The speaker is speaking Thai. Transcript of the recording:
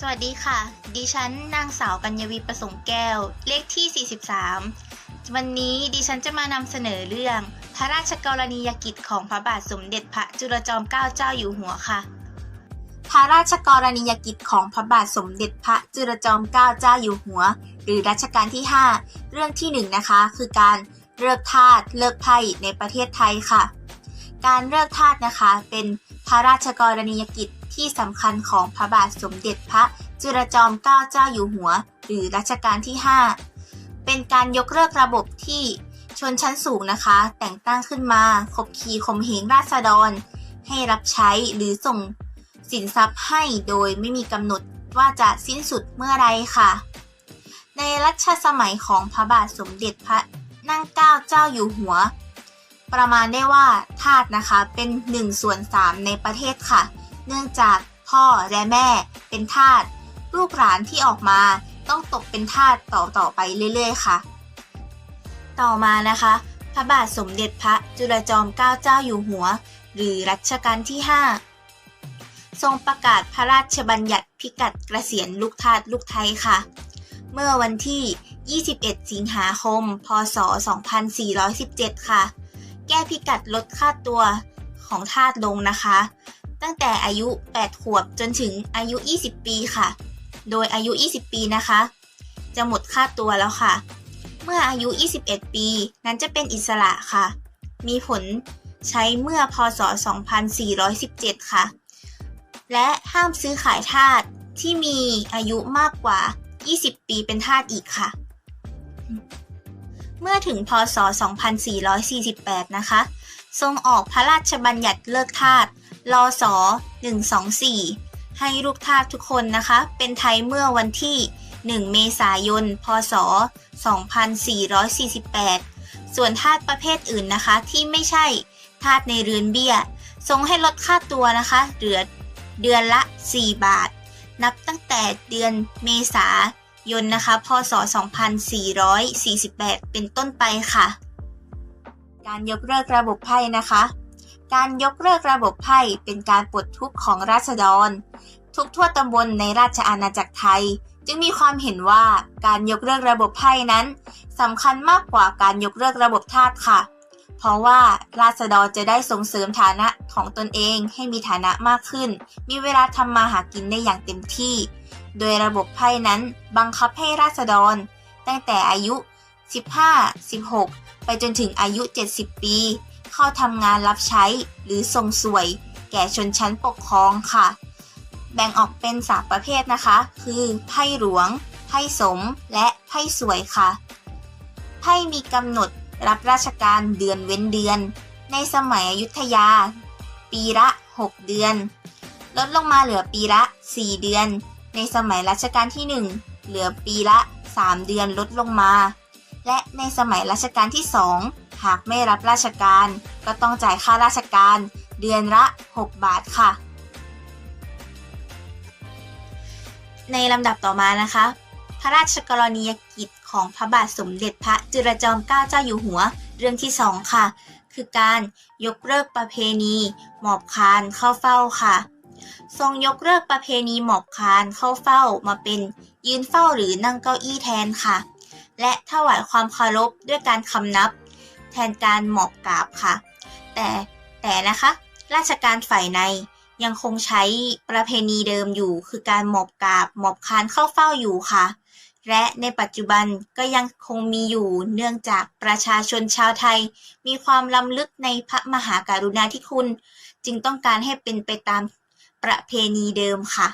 สวัสดีค่ะ ดิฉันนางสาวกัญญวีประสงค์แก้ว เลขที่ 43 วันนี้ดิฉันจะมานำเสนอเรื่อง พระราชกรณียกิจของพระบาทสมเด็จพระจุลจอมเกล้าเจ้าอยู่หัวค่ะ พระราชกรณียกิจของพระบาทสมเด็จพระจุลจอมเกล้าเจ้าอยู่หัว หรือรัชกาลที่ 5 เรื่องที่1นะคะ คือการเลิกทาสเลิกไพ่ในประเทศไทยค่ะ การเลิกทาสนะคะเป็นพระราชกรณียกิจ ที่สำคัญของพระบาทสมเด็จพระจุลจอมเกล้าเจ้าอยู่หัว หรือรัชกาลที่ 5 เป็นการยกเลิกระบบที่ชนชั้นสูงนะคะ แต่งตั้งขึ้นมาขบขีข่มเหงราษฎร ให้รับใช้หรือส่งสินทรัพย์ให้โดยไม่มีกำหนดว่าจะสิ้นสุดเมื่อไรค่ะ ในรัชสมัยของพระบาทสมเด็จพระนั่งเกล้าเจ้าอยู่หัว ประมาณได้ว่าทาสนะคะเป็น1ส่วน3ในประเทศค่ะ เนื่องจากพ่อและแม่เป็นทาสลูกหลานที่ออกมาต้องตกเป็นทาสต่อต่อไปเรื่อยๆ ค่ะ ต่อมานะคะ พระบาทสมเด็จพระจุลจอมเกล้าเจ้าอยู่หัว หรือรัชกาลที่ 5 ทรงประกาศพระราชบัญญัติพิกัดกระเกษียณลูกทาสลูกไทยค่ะ เมื่อวันที่ 21 สิงหาคม พศ 2417 ค่ะ แก้พิกัดลดค่าตัวของทาสลงนะคะ ตั้งแต่อายุ 8 ขวบจนถึงอายุ 20 ปีค่ะ โดยอายุ 20 ปีนะคะ จะหมดค่าตัวแล้วค่ะ เมื่ออายุ 21 ปีนั้นจะเป็นอิสระค่ะ มีผลใช้เมื่อพศ 2417 ค่ะ และห้ามซื้อขายทาสที่มีอายุมากกว่า 20 ปีเป็นทาสอีกค่ะ เมื่อถึงพศ 2448 นะคะ ทรงออกพระราชบัญญัติเลิกทาส ลศ124 ให้ลูกทาสทุกคนนะคะ เป็นไทยเมื่อวันที่ 1 เมษายน พศ 2448 ส่วนทาสประเภทอื่นนะคะ ที่ไม่ใช่ทาสในเรือนเบี้ย ทรงให้ลดค่าตัวนะคะ เหลือเดือนละ 4 บาท นับตั้งแต่เดือนเมษายนนะคะ พศ 2448 เป็นต้นไปค่ะ การยกเลิกระบบไพ่นะคะ การยกเลิกระบบไพ่เป็นการปลดทุกข์ของราษฎร ทุกทั่วตำบลในราชอาณาจักรไทย จึงมีความเห็นว่าการยกเลิกระบบไพ่นั้นสำคัญมากกว่าการยกเลิกระบบทาสค่ะ เพราะว่าราษฎรจะได้ส่งเสริมฐานะของตนเองให้มีฐานะมากขึ้น มีเวลาทำมาหากินได้อย่างเต็มที่ โดยระบบไพ่นั้นบังคับให้ราษฎร ตั้งแต่อายุ 15 16 ไปจนถึงอายุ 70 ปี เข้าทำงานรับใช้หรือส่งสวย แก่ชนชั้นปกครองค่ะ แบ่งออกเป็นสามประเภทนะคะ คือไพ่หลวง ไพ่สม และไพ่สวยค่ะ ไพ่มีกำหนดรับราชการเดือนเว้นเดือน ในสมัยอยุธยา ปีละ 6 เดือน ลดลงมาเหลือปีละ 4 เดือน ในสมัยรัชกาลที่ 1 เหลือปีละ 3 เดือนลดลงมา และในสมัยรัชกาลที่ 2 หากไม่รับราชการ ก็ต้องจ่ายค่าราชการ เดือนละ 6 บาทค่ะ ในลำดับต่อมานะคะ พระราชกรณียกิจของพระบาทสมเด็จพระจุลจอมเกล้าเจ้าอยู่หัว เรื่องที่ 2 ค่ะ คือการยกเลิกประเพณี หมอบคานเข้าเฝ้าค่ะทรงยกเลิกประเพณีหมอบคานเข้าเฝ้ามาเป็นยืนเฝ้าหรือนั่งเก้าอี้แทนค่ะ และถวายความเคารพด้วยการคำนับ แทนการหมอบกราบค่ะ แต่แต่นะคะ ราชการฝ่ายในยังคงใช้ประเพณีเดิมอยู่ คือการหมอบกราบหมอบคานเข้าเฝ้าอยู่ค่ะ และในปัจจุบันก็ยังคงมีอยู่เนื่องจากประชาชนชาวไทย มีความล้ำลึกในพระมหากรุณาธิคุณ จึงต้องการให้เป็นไปตามประเพณีเดิมค่ะ